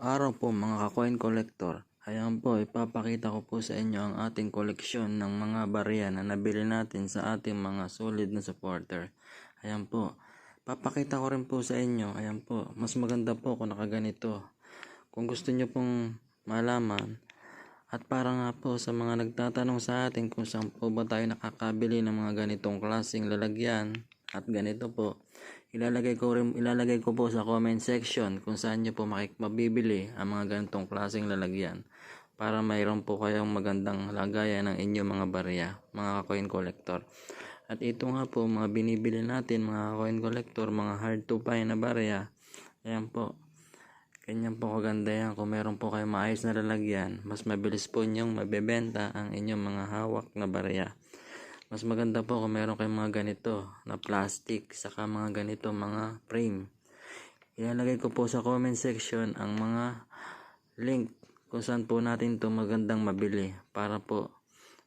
Araw po mga ka-coin collector. Ayan po, ipapakita ko po sa inyo ang ating koleksyon ng mga barya na nabili natin sa ating mga solid na supporter. Ayan po. Papakita ko rin po sa inyo. Ayan po. Mas maganda po kung nakaganito. Kung gusto nyo pong malaman, at para nga po sa mga nagtatanong sa atin kung saan po ba tayo nakakabili ng mga ganitong klaseng lalagyan at ganito po, ilalagay ko rin, ilalagay ko po sa comment section kung saan nyo po makik mabibili ang mga ganitong klaseng lalagyan para mayroon po kayong magandang lagayan ng inyong mga barya, mga coin collector. At ito nga po, mga binibili natin, mga coin collector, mga hard to find na barya. Ayan po. Ganyan po kaganda yan. Kung meron po kayong maayos na lalagyan, mas mabilis po nyong mabebenta ang inyong mga hawak na barya. Mas maganda po kung meron kayong mga ganito na plastic, saka mga ganito mga frame. Ilalagay ko po sa comment section ang mga link kung saan po natin to magandang mabili para po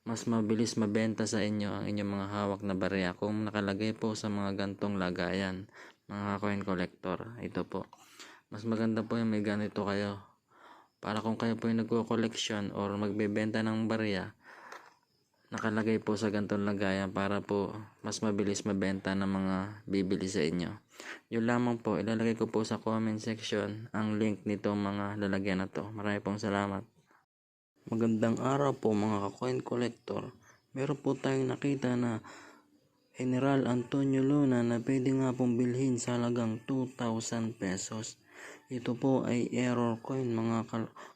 mas mabilis mabenta sa inyo ang inyong mga hawak na barya kung nakalagay po sa mga gantong lagayan mga coin collector. Ito po. Mas maganda po yung may ganito kayo. Para kung kayo po yung nagko-collection or magbebenta ng barya nakalagay po sa gantong lagayan para po mas mabilis mabenta ng mga bibili sa inyo. Yun lamang po, ilalagay ko po sa comment section ang link nito mga lalagyan na to. Marami pong salamat. Magandang araw po mga ka-coin collector. Meron po tayong nakita na General Antonio Luna na pwede nga pong bilhin sa halagang 2,000 pesos. Ito po ay error coin mga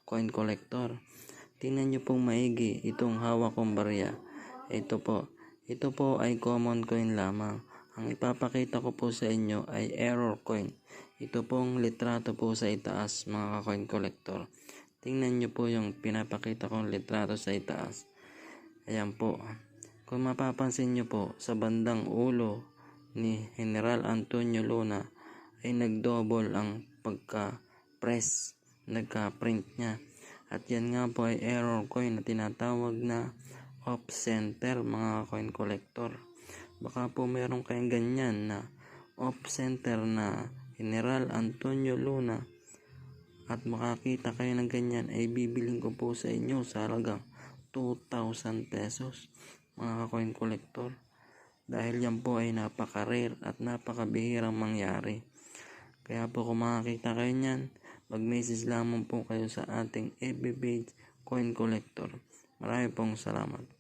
coin collector. Tingnan nyo pong maigi itong hawak kong barya. Ito po. Ito po ay common coin lamang. Ang ipapakita ko po sa inyo ay error coin. Ito pong litrato po sa itaas mga coin collector. Tingnan nyo po yung pinapakita kong litrato sa itaas. Ayan po. Kung mapapansin nyo po sa bandang ulo ni General Antonio Luna ay nagdouble ang pagka-press, nagka-print niya. At yan nga po ay error coin na tinatawag na off center mga coin collector. Baka po meron kayong ganyan na off center na General Antonio Luna at makakita kayo ng ganyan ay bibiling ko po sa inyo sa halagang 2,000 pesos mga coin collector dahil yan po ay napaka-rare at napakabihirang mangyari. Kaya po kung makakita kayo niyan, mag-message lamang po kayo sa ating FB page Coin Collector. Marami pong salamat.